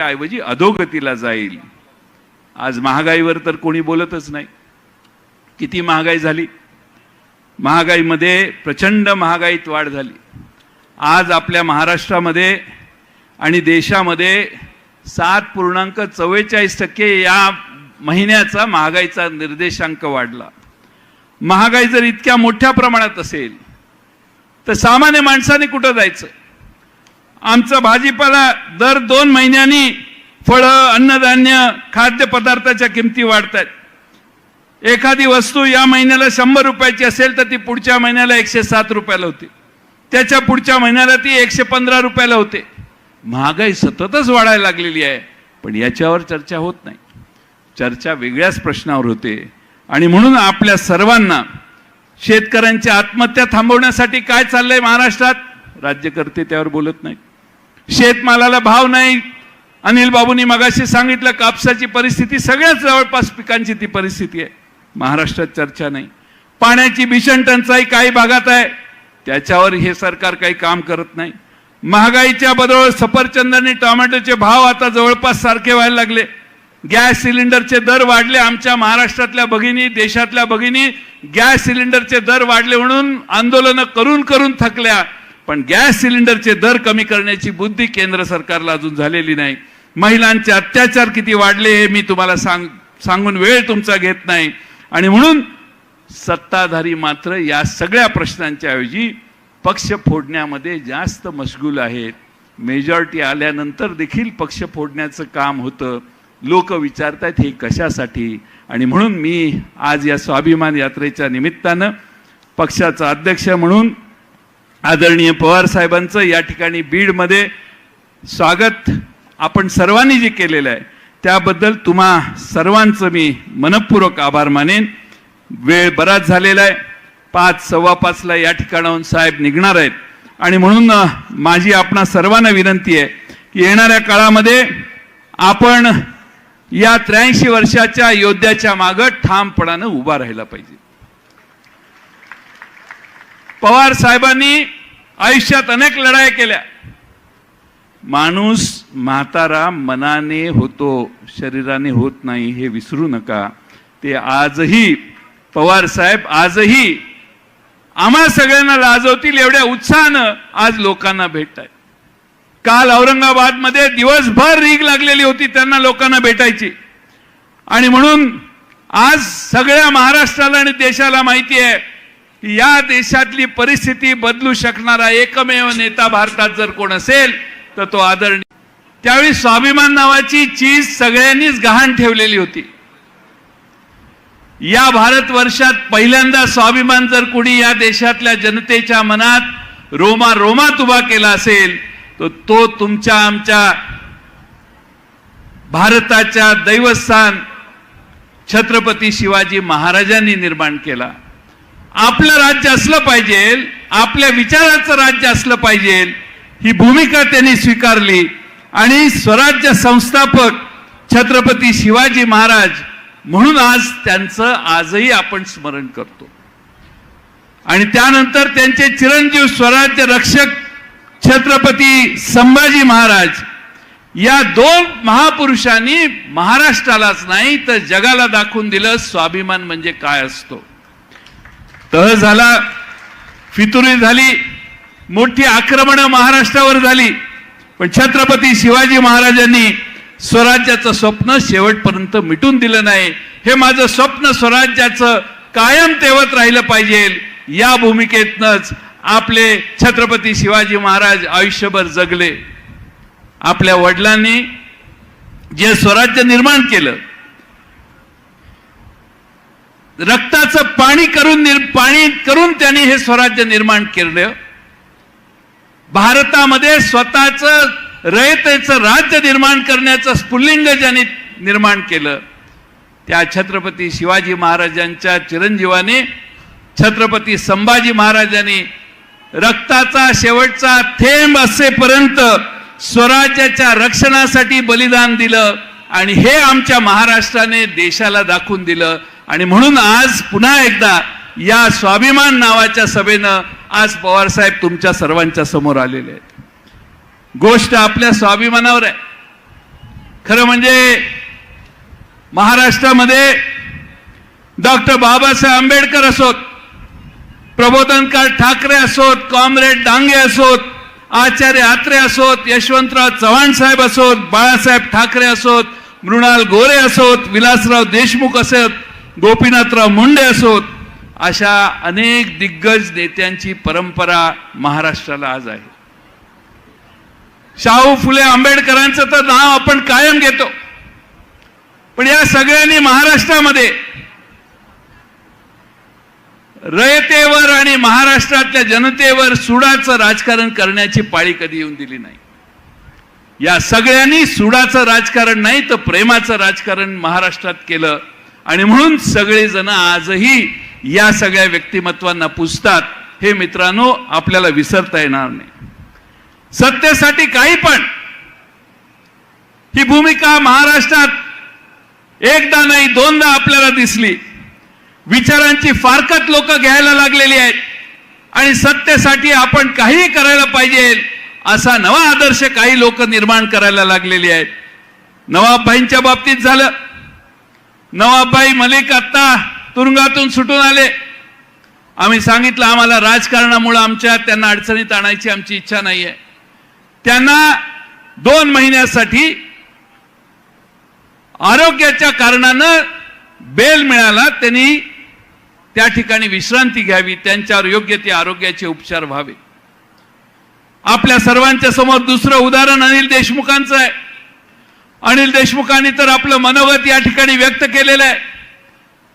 ऐवजी अधोगतीला जाईल. आज महागाईवर तर कोणी बोलतच नाही. किती महागाई झाली? महागाईमध्ये प्रचंड महागाईत वाढ झाली. आज आपल्या महाराष्ट्रामध्ये आणि देशामध्ये सात पूर्णांक चव्वेचाळीस टक्के या महिन्याचा महागाईचा निर्देशांक वाढला. महागाई जर इतक्या मोठ्या प्रमाणात असेल तर सामान्य माणसाने कुठं जायचं? आमचा भाजीपाला दर दोन महिन्यांनी फळं अन्नधान्य खाद्यपदार्थाच्या किमती वाढत आहेत एखादी वस्तू या महिन्याला शंभर रुपयाची असेल तर ती पुढच्या महिन्याला एकशे सात रुपयाला होती. त्याच्या पुढच्या महिन्याला ती एकशे पंधरा रुपयाला होते. महागाई सततच वाढायला लागलेली आहे पण याच्यावर चर्चा होत नाही. चर्चा वेगळ्याच प्रश्नावर होते. आणि म्हणून आपल्या सर्वांना शेतकऱ्यांच्या आत्महत्या थांबवण्यासाठी काय चाललंय महाराष्ट्रात? राज्यकर्ते त्यावर बोलत नाहीत. शेतमालाला भाव नाही. अनिल बाबूंनी मगाशी सांगितलं कापसाची परिस्थिती सगळ्याच जवळपास पिकांची ती परिस्थिती आहे. महाराष्ट्रात चर्चा नाही. पाण्याची भीषण टंचाई काही भागात आहे. त्याच्यावर हे सरकार काही काम करत नाही. महागाईच्या बरोबर सफरचंद आणि टोमॅटोचे भाव आता जवळपास सारखे व्हायला लागले. गॅस सिलेंडरचे दर वाढले. आमच्या महाराष्ट्रातल्या भगिनी देशातल्या भगिनी गॅस सिलेंडरचे दर वाढले म्हणून आंदोलनं करून करून थकल्या. पण गॅस सिलेंडरचे दर कमी करण्याची बुद्धी केंद्र सरकारला अजून झालेली नाही. महिलांचे अत्याचार किती वाढले हे मी तुम्हाला सांग सांगून वेळ तुमचा घेत नाही. आणि म्हणून सत्ताधारी मात्र या सगळ्या प्रश्नांच्या ऐवजी पक्ष फोडण्यामध्ये जास्त मशगूल आहेत. मेजॉरिटी आल्यानंतर देखील पक्ष फोडण्याचं काम होतं. लोक विचारतायत हे कशासाठी? आणि म्हणून मी आज या स्वाभिमान यात्रेच्या निमित्तानं पक्षाचा अध्यक्ष म्हणून आदरणीय पवार साहेबांचं या ठिकाणी बीडमध्ये स्वागत आपण सर्वांनी जे केलेलं आहे त्याबद्दल तुम्हा सर्वांचं मी मनपूर्वक आभार मानेन. वेळ बराच झालेला आहे पाच सव्वा पाचला या ठिकाणाहून साहेब निघणार आहेत. आणि म्हणून माझी आपणा सर्वांना विनंती आहे की येणाऱ्या काळामध्ये आपण या त्र्याऐंशी वर्षाच्या योद्ध्याच्या मागं ठामपणानं उभा राहिला पाहिजे. पवार साहेबांनी आयुष्यात अनेक लढाया केल्या. माणूस म्हातारा मनाने होतो शरीराने होत नाही हे विसरू नका. ते आजही पवार साहेब आजही आम्हा सगळ्यांना लाजवतील एवढ्या उत्साहानं आज लोकांना भेटत आहेत काल औरंगाबादमध्ये दिवसभर रीग लागलेली होती त्यांना लोकांना भेटायची. आणि म्हणून आज सगळ्या महाराष्ट्राला आणि देशाला माहिती आहे या देशातली परिस्थिती बदलू शकणारा एकमेव नेता भारतात जर कोण असेल तर तो आदरणीय त्यावेळी स्वाभिमान नावाची चीज सगळ्यांनीच गहाण ठेवलेली होती. या भारतवर्षात पहिल्यांदा स्वाभिमान जर कुणी या देशातल्या जनतेच्या मनात रोमा रोमात उभा केला असेल तर तो तुमच्या आमच्या भारताच्या दैवस्थान छत्रपती शिवाजी महाराजांनी निर्माण केला. आपलं राज्य असलं पाहिजे आपल्या विचाराचं राज्य असलं पाहिजे ही भूमिका त्यांनी स्वीकारली. आणि स्वराज्य संस्थापक छत्रपती शिवाजी महाराज म्हणून आज त्यांचं आजही आपण स्मरण करतो. आणि त्यानंतर त्यांचे चिरंजीव स्वराज्य रक्षक छत्रपती संभाजी महाराज या दोन महापुरुषांनी महाराष्ट्रालाच नाही तर जगाला दाखवून दिलं स्वाभिमान म्हणजे काय असतो? तह झाला फितुरी झाली मोठी आक्रमणं महाराष्ट्रावर झाली. पण छत्रपती शिवाजी महाराजांनी स्वराज्याचं स्वप्न शेवटपर्यंत मिटून दिलं नाही. हे माझं स्वप्न स्वराज्याचं कायम तेवत राहिलं पाहिजे. या भूमिकेतनच आपले छत्रपती शिवाजी महाराज आयुष्यभर जगले. आपल्या वडिलांनी जे स्वराज्य निर्माण केलं रक्ताचं पाणी करून निर पाणी करून त्यांनी हे स्वराज्य निर्माण केलं. भारतामध्ये स्वतःचं रयतेचं राज्य निर्माण करण्याचं स्फुल्लिंग ज्यांनी निर्माण केलं त्या छत्रपती शिवाजी महाराजांच्या चिरंजीवाने छत्रपती संभाजी महाराजांनी रक्ताचा शेवटचा थेंब असेपर्यंत स्वराज्याच्या रक्षणासाठी बलिदान दिलं आणि हे आमच्या महाराष्ट्राने देशाला दाखवून दिलं. आणि म्हणून आज पुन्हा एकदा या स्वाभिमान नावाच्या सभेनं आज पवार साहेब तुमच्या सर्वांच्या समोर आलेले आहेत. गोष्ट आपल्या स्वाभिमानावर आहे. खरं म्हणजे महाराष्ट्रामध्ये डॉक्टर बाबासाहेब आंबेडकर असोत प्रबोधनकार ठाकरे असोत कॉम्रेड डांगे असोत आचार्य आत्रे असोत यशवंतराव चव्हाण साहेब असोत बाळासाहेब ठाकरे असोत मृणाल गोरे असोत विलासराव देशमुख असोत गोपीनाथराव मुंडे असोत अशा अनेक दिग्गज नेत्यांची परंपरा महाराष्ट्राला आज आहे. शाहू फुले आंबेडकरांचं तर नाव आपण कायम घेतो. पण या सगळ्यांनी महाराष्ट्रामध्ये रयतेवर आणि महाराष्ट्रातल्या जनतेवर सुडाचं राजकारण करण्याची पाळी कधी येऊन दिली नाही. या सगळ्यांनी सुडाचं राजकारण नाही तर प्रेमाचं राजकारण महाराष्ट्रात केलं. आणि म्हणून सगळेजण आजही या सगळ्या व्यक्तिमत्वांना पुजतात हे मित्रांनो आपल्याला विसरता येणार नाही. सत्तेसाठी काही पण. ही भूमिका महाराष्ट्रात एकदा नाही दोनदा आपल्याला दिसली. विचारांची फारकत लोक घ्यायला लागलेली आहेत. आणि सत्तेसाठी आपण काहीही करायला पाहिजे असा नवा आदर्श काही लोक निर्माण करायला लागलेली आहेत. नवाबाईंच्या बाबतीत झालं नवाबाई मलिक आत्ता तुरुंगातून सुटून आले. आम्ही सांगितलं आम्हाला राजकारणामुळं आमच्या त्यांना अडचणीत आणायची आमची इच्छा नाही आहे त्यांना दोन महिन्यासाठी आरोग्याच्या कारणानं बेल मिळाला त्यांनी त्या ठिकाणी विश्रांती घ्यावी त्यांच्यावर योग्य ते आरोग्याचे उपचार व्हावे. आपल्या सर्वांच्या समोर दुसरं उदाहरण अनिल देशमुखांचं आहे. अनिल देशमुखांनी तर आपलं मनोगत या ठिकाणी व्यक्त केलेलं आहे.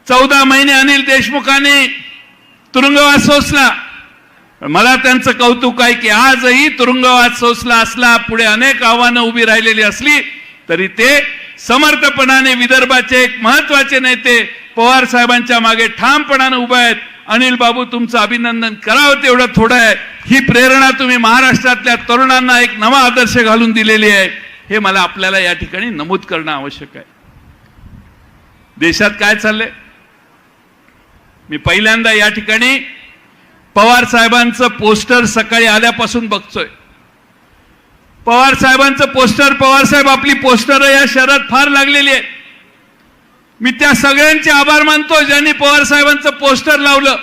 चौदा महिने अनिल देशमुखांनी तुरुंगवास सोसला. मला त्यांचं कौतुक आहे की आजही तुरुंगवास सोसला असला पुढे अनेक आव्हानं उभी राहिलेली असली तरी ते समर्थपणाने विदर्भाचे एक महत्त्वाचे नेते पवार साहेबांच्या मागे ठामपणाने उभे आहेत. अनिल बाबू तुमचं अभिनंदन करावं तेवढं थोडं आहे. ही प्रेरणा तुम्ही महाराष्ट्रातल्या तरुणांना एक नवा आदर्श घालून दिलेली आहे. हे मला आपल्याला या ठिकाणी नमूद करणं आवश्यक आहे. देशात काय चाललंय? मी पहिल्यांदा या ठिकाणी पवार साहेबांचं पोस्टर सकाळी आल्यापासून बघतोय. पवार साहेबांचं पोस्टर पवार साहेब आपली पोस्टर या शहरात फार लागलेली आहे मी त्या सगळ्यांचे आभार मानतो ज्यांनी पवार साहेबांचं पोस्टर लावलं.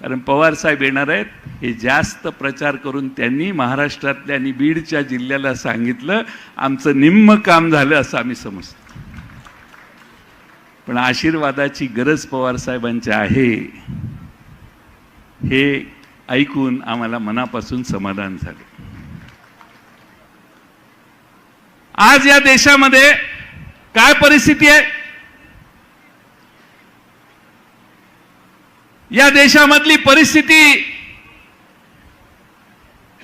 कारण पवारसाहेब येणार आहेत हे जास्त प्रचार करून त्यांनी महाराष्ट्रातल्या आणि बीडच्या जिल्ह्याला सांगितलं आमचं निम्म काम झालं असं आम्ही समजतो. पण आशीर्वादाची गरज पवार साहेबांची आहे हे ऐकून आम्हाला मनापासून समाधान झाले. आज या देशामध्ये काय परिस्थिती आहे? या देशामधली परिस्थिती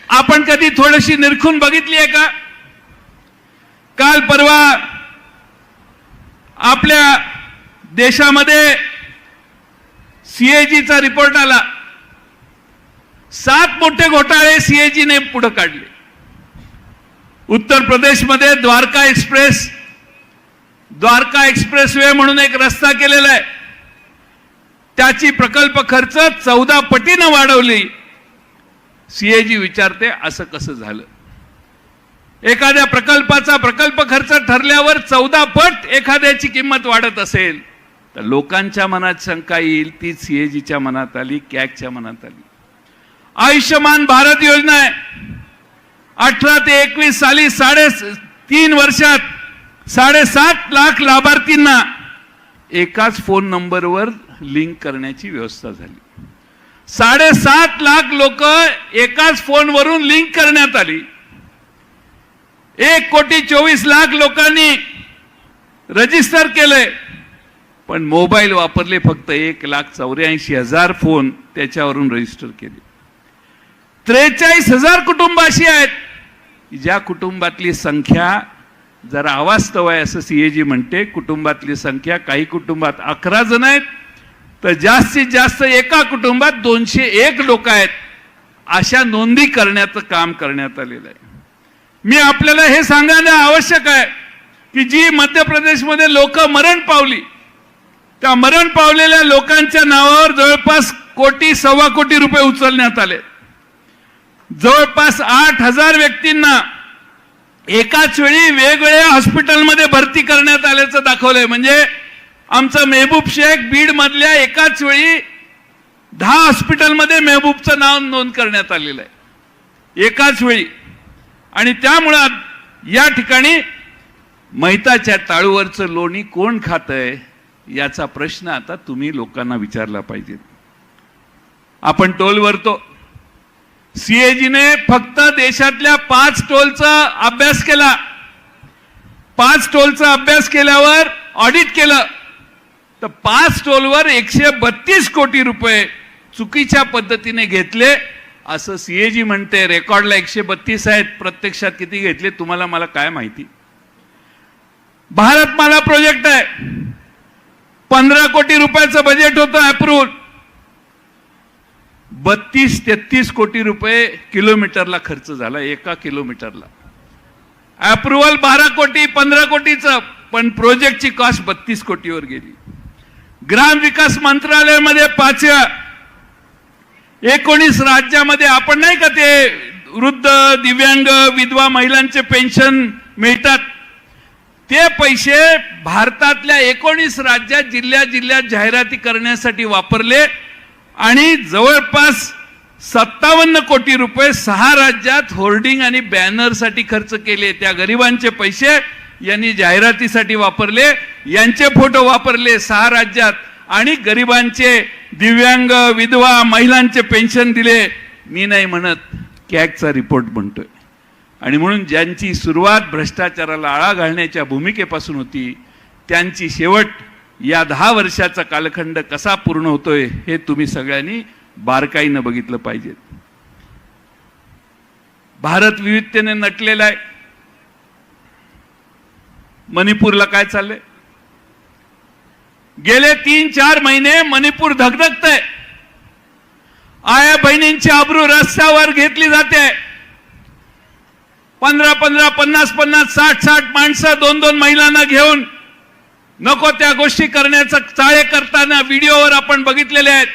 आपण कधी थोडीशी निरखून बघितली आहे का? काल परवा आपल्या देशामध्ये सीएजीचा रिपोर्ट आला. सात मोठे घोटाळे सीएजीने पुढे काढले. उत्तर प्रदेशमध्ये Dwarka express Dwarka expressway म्हणून एक रस्ता केलेला आहे. त्याची प्रकल्प खर्च चौदा पटीनं वाढवली. सीएजी विचारते असं कसं झालं? एखाद्या प्रकल्पाचा प्रकल्प खर्च ठरल्यावर चौदा पट एखाद्याची किंमत वाढत असेल तर लोकांच्या मनात शंका येईल ती सीएजीच्या मनात आली कॅगच्या मनात आली. आयुष्यमान भारत योजना आहे. अठरा ते एकवीस साली साडे तीन वर्षात साडेसात लाख लाभार्थींना एकाच फोन नंबरवर लिंक करण्याची व्यवस्था झाली. साडेसात लाख लोक एकाच फोनवरून लिंक करण्यात आली. एक कोटी चोवीस लाख लोकांनी रजिस्टर केलंय. पण मोबाईल वापरले फक्त एक लाख चौऱ्याऐंशी हजार फोन त्याच्यावरून रजिस्टर केले. त्रेचाळीस हजार कुटुंब अशी आहेत ज्या कुटुंबातली संख्या जरा अवास्तव आहे असं सीएजी म्हणते. कुटुंबातली संख्या काही कुटुंबात अकरा जण आहेत. तर जास्तीत जास्त एका कुटुंबात दोनशे एक लोक आहेत. अशा नोंदी करण्याचं काम करण्यात आलेलं आहे. मी आपल्याला हे सांगायला आवश्यक आहे की जी मध्य प्रदेशमध्ये लोक मरण पावली त्या मरण पावलेल्या लोकांच्या नावावर जवळपास कोटी सव्वा कोटी रुपये उचलण्यात आले. जवळपास आठ हजार व्यक्तींना एकाच वेळी वेगवेगळ्या हॉस्पिटलमध्ये भरती करण्यात आल्याचं दाखवलंय. म्हणजे आमचा मेहबूब शेख बीड मधल्या एकाच वेळी दहा हॉस्पिटलमध्ये मेहबूबचं नाव नोंद करण्यात आलेलं आहे. एकाच वेळी. आणि त्यामुळं या ठिकाणी मैताच्या टाळूवरचं लोणी कोण खातंय याचा प्रश्न आता तुम्ही लोकांना विचारला पाहिजे. आपण टोल भरतो. सीएजीने फक्त देशातल्या पाच टोलचा अभ्यास केला. पाच टोलचा अभ्यास केल्यावर ऑडिट केलं. तर पाच टोलवर एकशे बत्तीस कोटी रुपये चुकीच्या पद्धतीने घेतले. असं सीएजी म्हणते रेकॉर्डला एकशे बत्तीस आहेत प्रत्यक्षात किती घेतले तुम्हाला मला काय माहिती? भारतमाला प्रोजेक्ट आहे. पंधरा कोटी रुपयाचं बजेट होतं अप्रूव्ह बत्तीस तेहतीस कोटी रुपये किलोमीटरला खर्च झाला एका किलोमीटरला. अप्रुव्हल बारा कोटी पंधरा कोटीचं पण प्रोजेक्टची कॉस्ट बत्तीस कोटीवर गेली. ग्राम विकास मंत्रालयामध्ये पाचव्या एकोणीस राज्यामध्ये आपण नाही का ते वृद्ध दिव्यांग विधवा महिलांचे पेन्शन मिळतात? ते पैसे भारतातल्या एकोणीस राज्यात जिल्ह्या जिल्ह्यात जाहिराती करण्यासाठी वापरले आणि जवळपास सत्तावन्न कोटी रुपये सहा राज्यात होर्डिंग आणि बॅनरसाठी खर्च केले. त्या गरिबांचे पैसे यांनी जाहिरातीसाठी वापरले यांचे फोटो वापरले सहा राज्यात आणि गरिबांचे दिव्यांग विधवा महिलांचे पेन्शन दिले. मी नाही म्हणत कॅगचा रिपोर्ट म्हणतोय आणि म्हणून ज्यांची सुरुवात भ्रष्टाचाराला आळा घालण्याच्या भूमिकेपासून होती त्यांची शेवट या दहा वर्षाचा कालखंड कसा पूर्ण होतोय हे तुम्ही सगळ्यांनी बारकाईनं बघितलं पाहिजे. भारत विविधतेने नटलेला आहे. मणिपूरला काय चाललंय? गेले तीन चार महिने मणिपूर धगधगत आहे आया बहिणींची अब्रू रस्त्यावर घेतली जाते. पंधरा पंधरा पन्नास पन्नास साठ साठ माणसं दोन दोन महिलांना घेऊन नको त्या गोष्टी करण्याचं चाळे करताना व्हिडिओवर आपण बघितलेले आहेत.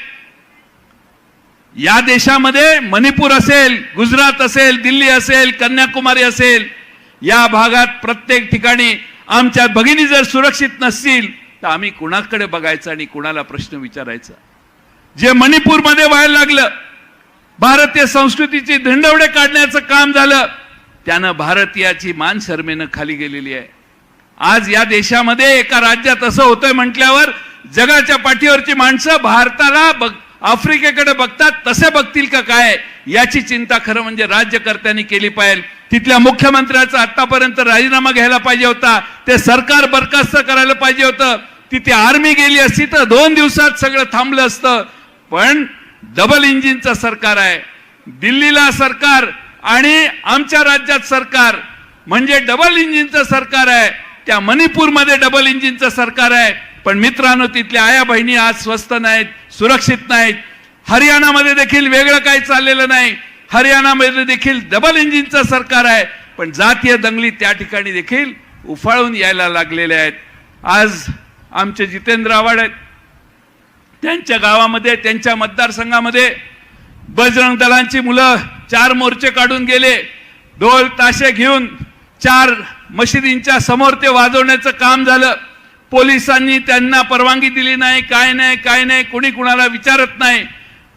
या देशामध्ये मणिपूर असेल गुजरात असेल दिल्ली असेल कन्याकुमारी असेल या भागात प्रत्येक ठिकाणी आमच्या भगिनी जर सुरक्षित नसतील तर आम्ही कुणाकडे बघायचं आणि कुणाला प्रश्न विचारायचा? जे मणिपूरमध्ये व्हायला लागलं भारतीय संस्कृतीची धिंडवडे काढण्याचं काम झालं त्यानं भारतीयाची मान शर्मेनं खाली गेलेली आहे. आज या देशामध्ये एका राज्यात असं होतंय म्हटल्यावर जगाच्या पाठीवरची माणसं भारताला बघ आफ्रिकेकडे बघतात तसे बघतील का काय? याची चिंता खरं म्हणजे राज्यकर्त्यांनी केली पाहिजे. तिथल्या मुख्यमंत्र्याचा आतापर्यंत राजीनामा घ्यायला पाहिजे होता. ते सरकार बरखास्त करायला पाहिजे होतं. तिथे आर्मी गेली असती तर दोन दिवसात सगळं थांबलं असतं. पण डबल इंजिनचं सरकार आहे. दिल्लीला सरकार आणि आमच्या राज्यात सरकार. म्हणजे डबल इंजिनचं सरकार आहे. त्या मणिपूरमध्ये डबल इंजिनचं सरकार आहे. पण मित्रांनो तिथल्या आया बहिणी आज स्वस्त नाहीत सुरक्षित नाहीत. हरियाणामध्ये देखील वेगळं काही चाललेलं नाही. हरियाणामध्ये देखील डबल इंजिनचं सरकार आहे पण जातीय दंगली त्या ठिकाणी देखील उफाळून यायला लागलेल्या आहेत. आज आमचे जितेंद्र आव्हाड आहेत. त्यांच्या गावामध्ये त्यांच्या मतदारसंघामध्ये बजरंग दलांची मुलं चार मोर्चे काढून गेले. ढोल ताशे घेऊन चार मशिदींच्या समोर ते वाजवण्याचं काम झालं. पोलिसांनी त्यांना परवानगी दिली नाही काय नाही काय नाही कोणी कुणाला विचारत नाही.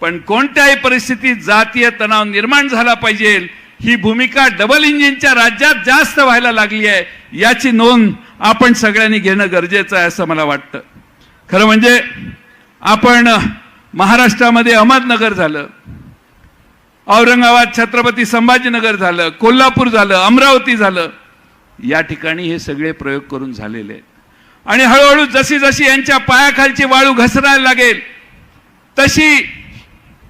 पण कोणत्याही परिस्थितीत जातीय तणाव निर्माण झाला पाहिजे. ही भूमिका डबल इंजिनच्या राज्यात जास्त व्हायला लागली आहे. याची नोंद आपण सगळ्यांनी घेणं गरजेचं आहे असं मला वाटतं. खरं म्हणजे आपण महाराष्ट्रामध्ये अहमदनगर झालं. औरंगाबाद छत्रपती संभाजीनगर झालं. कोल्हापूर झालं. अमरावती झालं. या ठिकाणी हे सगळे प्रयोग करून झालेले आहेत. आणि हळूहळू जशी जशी यांच्या पायाखालची वाळू घसरायला लागेल तशी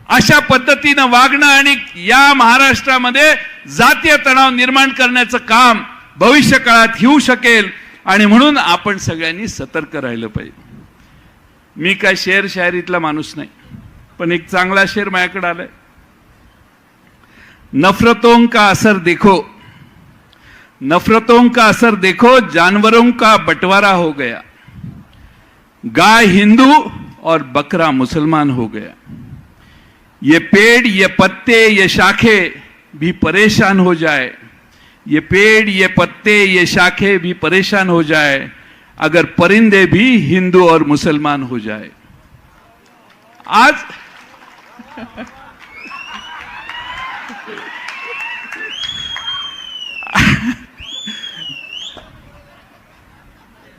अशा पद्धतीनं वागणं आणि या महाराष्ट्रामध्ये जातीय तणाव निर्माण करण्याचं काम भविष्य काळात होऊ शकेल आणि म्हणून आपण सगळ्यांनी सतर्क राहिलं पाहिजे. मी काय शेर शायरीतला माणूस नाही पण एक चांगला शेर माझ्याकडे आलाय. नफरतों का असर देखो? नफरतों का असर देखो? जानवरों का बंटवारा हो गया। गाय हिंदू और बकरा मुसलमान हो गया। ये पेड़ ये पत्ते ये शाखे भी परेशान हो जाए। ये पेड़ ये पत्ते ये शाखे भी परेशान हो जाए अगर परिंदे भी हिंदू और मुसलमान हो जाए। आज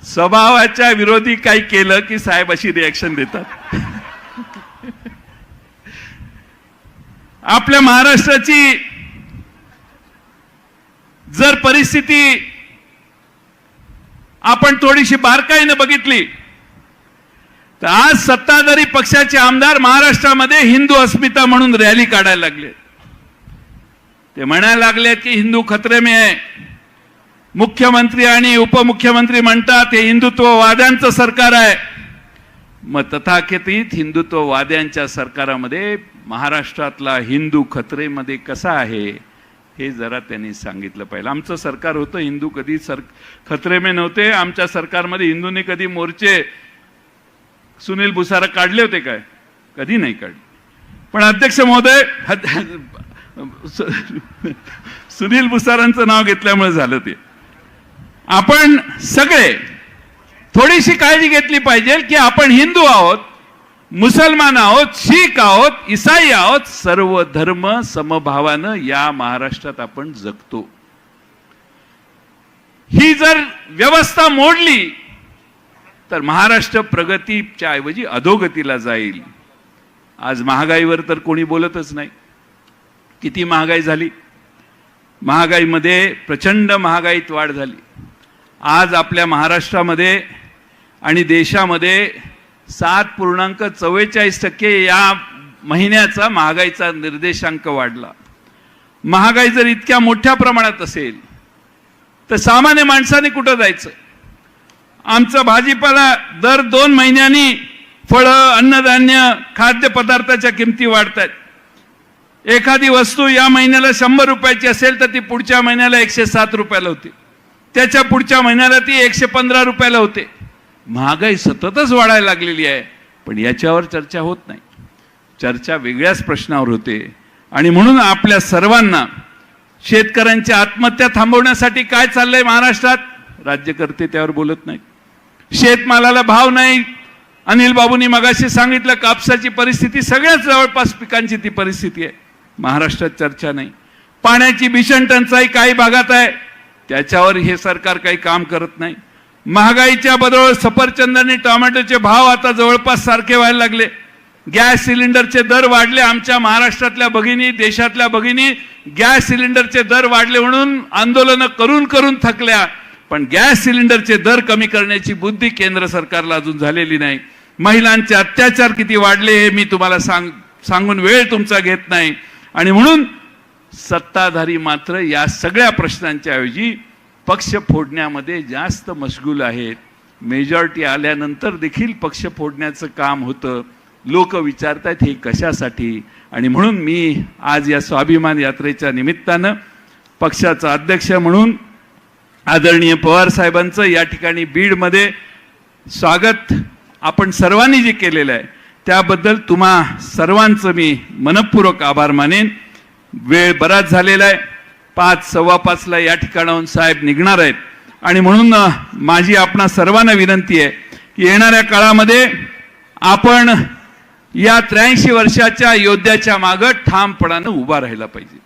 स्वभावाच्या विरोधी काही केलं की साहेब अशी रिॲक्शन देतात. आपल्या महाराष्ट्राची जर परिस्थिती आपण थोडीशी बारकाईनं बघितली तर आज सत्ताधारी पक्षाचे आमदार महाराष्ट्रामध्ये हिंदू अस्मिता म्हणून रॅली काढायला लागले. ते म्हणायला लागले की हिंदू खतरे में आहे. मुख्यमंत्री आणि उपमुख्यमंत्री म्हणतात हे हिंदुत्ववाद्यांचं सरकार आहे. मग तथाकथित हिंदुत्ववाद्यांच्या सरकारामध्ये महाराष्ट्रातला हिंदू खतरेमध्ये कसा आहे हे जरा त्यांनी सांगितलं पाहिजे आमचं सरकार होतं हिंदू कधी सर खतरेमे नव्हते. आमच्या सरकारमध्ये हिंदूंनी कधी मोर्चे सुनील भुसारा काढले होते काय? कधी नाही काढले. पण अध्यक्ष महोदय सुनील भुसारांचं नाव घेतल्यामुळे झालं ते. आपण सगळे थोडीशी काळजी घेतली पाहिजे की आपण हिंदू आहोत मुसलमान आहोत शीख आहोत इसाई आहोत सर्व धर्म समभावानं या महाराष्ट्रात आपण जगतो. ही जर व्यवस्था मोडली तर महाराष्ट्र प्रगतीच्या ऐवजी अधोगतीला जाईल. आज महागाईवर तर कोणी बोलतच नाही. किती महागाई झाली? महागाईमध्ये प्रचंड महागाईत वाढ झाली. आज आपल्या महाराष्ट्रामध्ये आणि देशामध्ये सात पूर्णांक चव्वेचाळीस टक्के या महिन्याचा महागाईचा निर्देशांक वाढला. महागाई जर इतक्या मोठ्या प्रमाणात असेल तर सामान्य माणसाने कुठं जायचं? आमचा भाजीपाला दर दोन महिन्यांनी फळं अन्नधान्य खाद्यपदार्थाच्या किमती वाढत आहेत एखादी वस्तू या महिन्याला शंभर रुपयाची असेल तर ती पुढच्या महिन्याला एकशे सात रुपयाला होती. त्याच्या पुढच्या महिन्याला ती एकशे पंधरा रुपयाला होते. महागाई सततच वाढायला लागलेली आहे पण याच्यावर चर्चा होत नाही. चर्चा वेगळ्याच प्रश्नावर होते. आणि म्हणून आपल्या सर्वांना शेतकऱ्यांच्या आत्महत्या थांबवण्यासाठी काय चाललंय महाराष्ट्रात? राज्यकर्ते त्यावर बोलत नाहीत. शेतमालाला भाव नाही. अनिल बाबूंनी मगाशी सांगितलं कापसाची परिस्थिती सगळ्याच जवळपास पिकांची ती परिस्थिती आहे. महाराष्ट्रात चर्चा नाही. पाण्याची भीषण टंचाई काही भागात आहे. त्याच्यावर हे सरकार काही काम करत नाही. महागाईच्या बरोबर सफरचंद आणि टोमॅटोचे भाव आता जवळपास सारखे व्हायला लागले. गॅस सिलेंडरचे दर वाढले आमच्या महाराष्ट्रातल्या भगिनी देशातल्या भगिनी गॅस सिलेंडरचे दर वाढले म्हणून आंदोलनं करून करून थकल्या. पण गॅस सिलेंडरचे दर कमी करण्याची बुद्धी केंद्र सरकारला अजून झालेली नाही. महिलांचे अत्याचार किती वाढले हे मी तुम्हाला सांग सांगून वेळ तुमचा घेत नाही. आणि म्हणून सत्ताधारी मात्र या सगळ्या प्रश्नांच्या ऐवजी पक्ष फोडण्यामध्ये जास्त मशगूल आहेत. मेजॉरिटी आल्यानंतर देखील पक्ष फोडण्याचं काम होतं. लोक विचारतात हे कशासाठी? आणि म्हणून मी आज या स्वाभिमान यात्रेच्या निमित्तानं पक्षाचा अध्यक्ष म्हणून आदरणीय पवार साहेबांचं या ठिकाणी बीडमध्ये स्वागत आपण सर्वांनी जे केलेलं आहे त्याबद्दल तुम्हा सर्वांचं मी मनपूर्वक आभार मानेन. वेळ बराच झालेला आहे. पाच सव्वा पाचला या ठिकाणाहून साहेब निघणार आहेत. आणि म्हणून माझी आपणा सर्वांना विनंती आहे की येणाऱ्या काळामध्ये आपण या त्र्याऐंशी वर्षाच्या योद्ध्याच्या मागं ठामपणानं उभा राहिला पाहिजे.